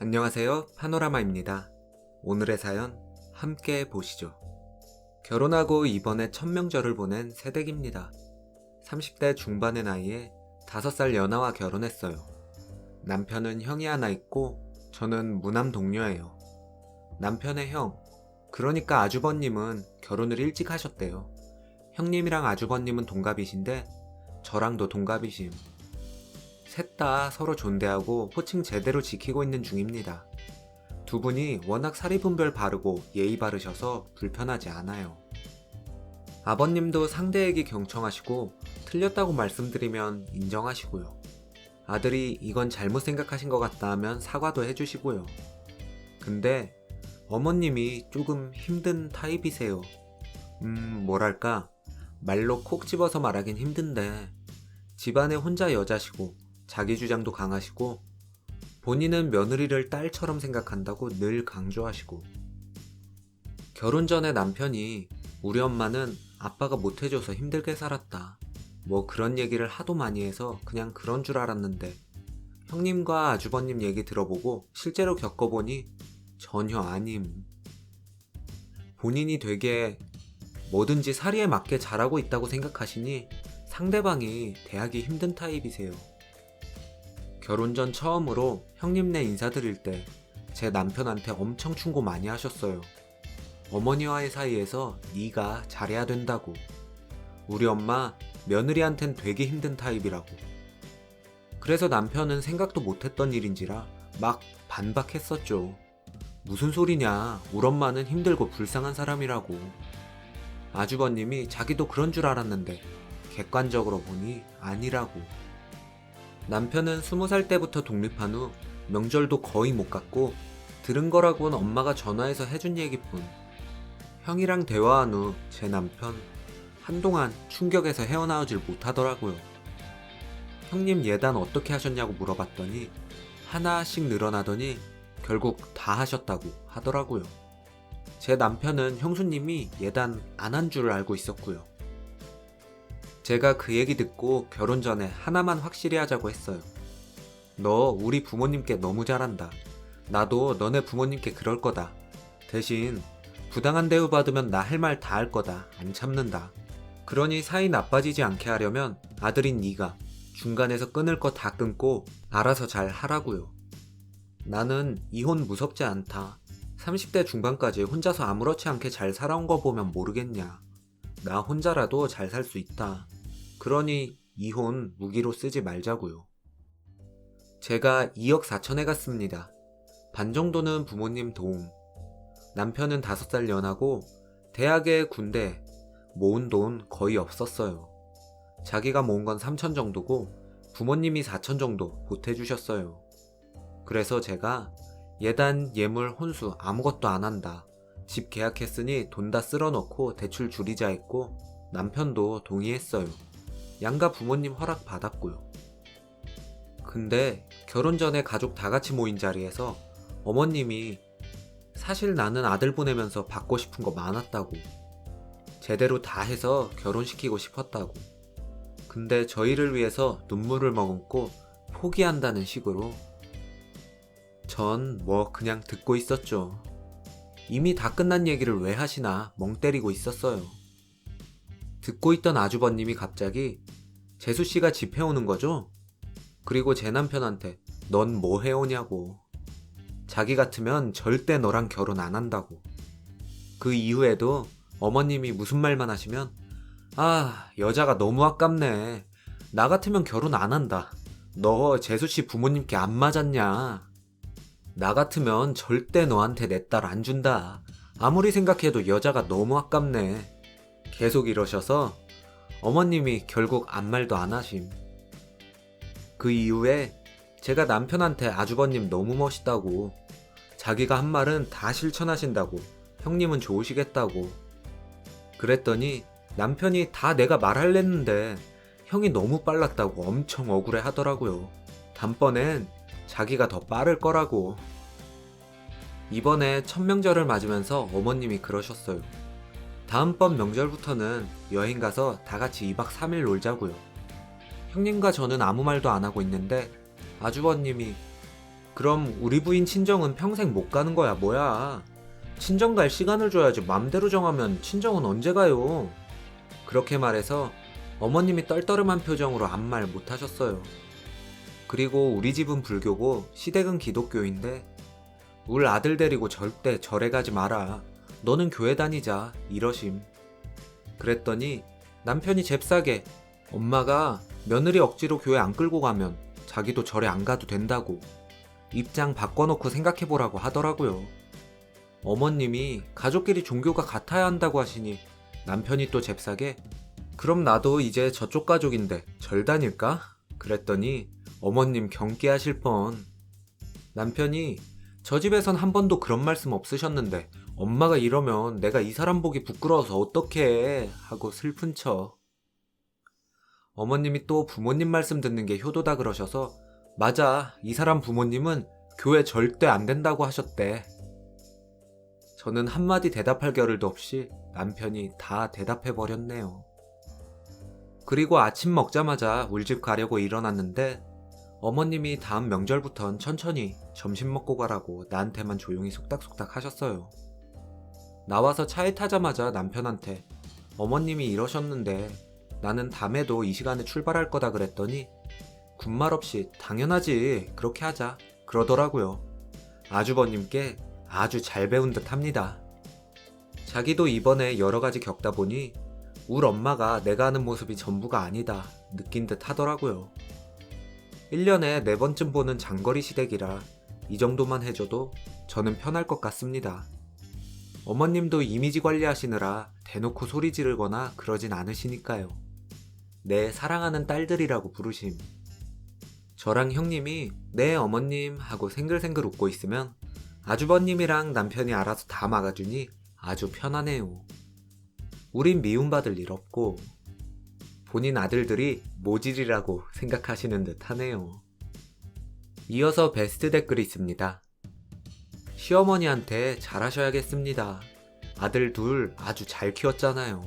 안녕하세요. 파노라마입니다. 오늘의 사연 함께 보시죠. 결혼하고 이번에 첫 명절을 보낸 새댁입니다. 30대 중반의 나이에 5살 연하와 결혼했어요. 남편은 형이 하나 있고 저는 무남 동료예요. 남편의 형, 그러니까 아주버님은 결혼을 일찍 하셨대요. 형님이랑 아주버님은 동갑이신데 저랑도 동갑이심. 셋 다 서로 존대하고 호칭 제대로 지키고 있는 중입니다. 두 분이 워낙 사리분별 바르고 예의 바르셔서 불편하지 않아요. 아버님도 상대에게 경청하시고 틀렸다고 말씀드리면 인정하시고요. 아들이 이건 잘못 생각하신 것 같다 하면 사과도 해주시고요. 근데 어머님이 조금 힘든 타입이세요. 음, 뭐랄까. 말로 콕 집어서 말하긴 힘든데, 집안에 혼자 여자시고, 자기 주장도 강하시고, 본인은 며느리를 딸처럼 생각한다고 늘 강조하시고, 결혼 전에 남편이 우리 엄마는 아빠가 못해줘서 힘들게 살았다. 뭐 그런 얘기를 하도 많이 해서 그냥 그런 줄 알았는데, 형님과 아주버님 얘기 들어보고 실제로 겪어보니 전혀 아님. 본인이 되게 뭐든지 사리에 맞게 잘하고 있다고 생각하시니 상대방이 대하기 힘든 타입이세요. 결혼 전 처음으로 형님네 인사드릴 때 제 남편한테 엄청 충고 많이 하셨어요. 어머니와의 사이에서 네가 잘해야 된다고. 우리 엄마 며느리한텐 되게 힘든 타입이라고. 그래서 남편은 생각도 못했던 일인지라 막 반박했었죠. 무슨 소리냐. 우리 엄마는 힘들고 불쌍한 사람이라고. 아주버님이 자기도 그런 줄 알았는데 객관적으로 보니 아니라고. 남편은 스무 살 때부터 독립한 후 명절도 거의 못 갔고 들은 거라고는 엄마가 전화해서 해준 얘기뿐. 형이랑 대화한 후 제 남편 한동안 충격에서 헤어나오질 못하더라고요. 형님 예단 어떻게 하셨냐고 물어봤더니 하나씩 늘어나더니 결국 다 하셨다고 하더라고요. 제 남편은 형수님이 예단 안 한 줄 알고 있었고요. 제가 그 얘기 듣고 결혼 전에 하나만 확실히 하자고 했어요. 너 우리 부모님께 너무 잘한다. 나도 너네 부모님께 그럴 거다. 대신 부당한 대우 받으면 나 할 말 다 할 거다. 안 참는다. 그러니 사이 나빠지지 않게 하려면 아들인 네가 중간에서 끊을 거 다 끊고 알아서 잘 하라고요. 나는 이혼 무섭지 않다. 30대 중반까지 혼자서 아무렇지 않게 잘 살아온 거 보면 모르겠냐. 나 혼자라도 잘 살 수 있다. 그러니 이혼 무기로 쓰지 말자고요. 제가 2억 4천에 갔습니다. 반 정도는 부모님 도움. 남편은 5살 연하고 대학에 군대 모은 돈 거의 없었어요. 자기가 모은 건 3천 정도고 부모님이 4천 정도 보태주셨어요. 그래서 제가 예단, 예물, 혼수 아무것도 안 한다. 집 계약했으니 돈 다 쓸어놓고 대출 줄이자 했고 남편도 동의했어요. 양가 부모님 허락 받았고요. 근데 결혼 전에 가족 다 같이 모인 자리에서 어머님이 사실 나는 아들 보내면서 받고 싶은 거 많았다고. 제대로 다 해서 결혼시키고 싶었다고. 근데 저희를 위해서 눈물을 머금고 포기한다는 식으로 전 뭐 그냥 듣고 있었죠. 이미 다 끝난 얘기를 왜 하시나 멍 때리고 있었어요. 듣고 있던 아주버님이 갑자기 재수 씨가 집 해 오는 거죠? 그리고 제 남편한테 넌 뭐 해오냐고. 자기 같으면 절대 너랑 결혼 안 한다고. 그 이후에도 어머님이 무슨 말만 하시면 아, 여자가 너무 아깝네. 나 같으면 결혼 안 한다. 너 재수 씨 부모님께 안 맞았냐? 나 같으면 절대 너한테 내 딸 안 준다. 아무리 생각해도 여자가 너무 아깝네. 계속 이러셔서 어머님이 결국 아무 말도 안 하심. 그 이후에 제가 남편한테 아주버님 너무 멋있다고 자기가 한 말은 다 실천하신다고 형님은 좋으시겠다고 그랬더니 남편이 다 내가 말할랬는데 형이 너무 빨랐다고 엄청 억울해 하더라고요. 단번엔 자기가 더 빠를 거라고. 이번에 첫 명절을 맞으면서 어머님이 그러셨어요. 다음번 명절부터는 여행 가서 다 같이 2박 3일 놀자고요. 형님과 저는 아무 말도 안 하고 있는데 아주버님이 그럼 우리 부인 친정은 평생 못 가는 거야, 뭐야. 친정 갈 시간을 줘야지 맘대로 정하면 친정은 언제 가요? 그렇게 말해서 어머님이 떨떠름한 표정으로 아무 말 못 하셨어요. 그리고 우리 집은 불교고 시댁은 기독교인데 울 아들 데리고 절대 절에 가지 마라. 너는 교회 다니자. 이러심. 그랬더니 남편이 잽싸게 엄마가 며느리 억지로 교회 안 끌고 가면 자기도 절에 안 가도 된다고 입장 바꿔놓고 생각해보라고 하더라고요. 어머님이 가족끼리 종교가 같아야 한다고 하시니 남편이 또 잽싸게 그럼 나도 이제 저쪽 가족인데 절 다닐까? 그랬더니 어머님 경계하실 뻔. 남편이 저 집에선 한 번도 그런 말씀 없으셨는데 엄마가 이러면 내가 이 사람 보기 부끄러워서 어떡해 하고 슬픈 척. 어머님이 또 부모님 말씀 듣는 게 효도다 그러셔서 맞아 이 사람 부모님은 교회 절대 안 된다고 하셨대. 저는 한마디 대답할 겨를도 없이 남편이 다 대답해 버렸네요. 그리고 아침 먹자마자 울집 가려고 일어났는데 어머님이 다음 명절부턴 천천히 점심 먹고 가라고 나한테만 조용히 속닥속닥 하셨어요. 나와서 차에 타자마자 남편한테 어머님이 이러셨는데 나는 다음에도 이 시간에 출발할 거다 그랬더니 군말 없이 당연하지 그렇게 하자 그러더라고요. 아주버님께 아주 잘 배운 듯 합니다. 자기도 이번에 여러 가지 겪다 보니 울 엄마가 내가 하는 모습이 전부가 아니다 느낀 듯 하더라고요. 1년에 4번쯤 보는 장거리 시댁이라 이 정도만 해줘도 저는 편할 것 같습니다. 어머님도 이미지 관리하시느라 대놓고 소리 지르거나 그러진 않으시니까요. 내 사랑하는 딸들이라고 부르심. 저랑 형님이 네 어머님 하고 생글생글 웃고 있으면 아주버님이랑 남편이 알아서 다 막아주니 아주 편하네요. 우린 미움받을 일 없고 본인 아들들이 모질이라고 생각하시는 듯 하네요. 이어서 베스트 댓글이 있습니다. 시어머니한테 잘하셔야겠습니다. 아들 둘 아주 잘 키웠잖아요.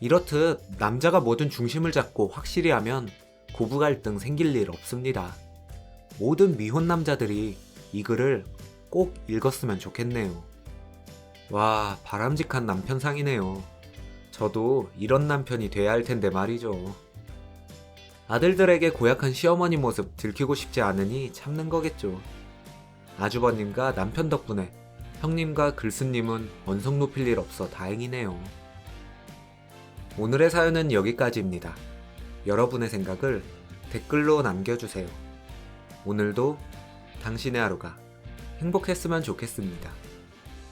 이렇듯 남자가 뭐든 중심을 잡고 확실히 하면 고부 갈등 생길 일 없습니다. 모든 미혼 남자들이 이 글을 꼭 읽었으면 좋겠네요. 와, 바람직한 남편상이네요. 저도 이런 남편이 돼야 할 텐데 말이죠. 아들들에게 고약한 시어머니 모습 들키고 싶지 않으니 참는 거겠죠. 아주버님과 남편 덕분에 형님과 글쓴님은 언성 높일 일 없어 다행이네요. 오늘의 사연은 여기까지입니다. 여러분의 생각을 댓글로 남겨주세요. 오늘도 당신의 하루가 행복했으면 좋겠습니다.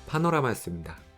파노라마였습니다.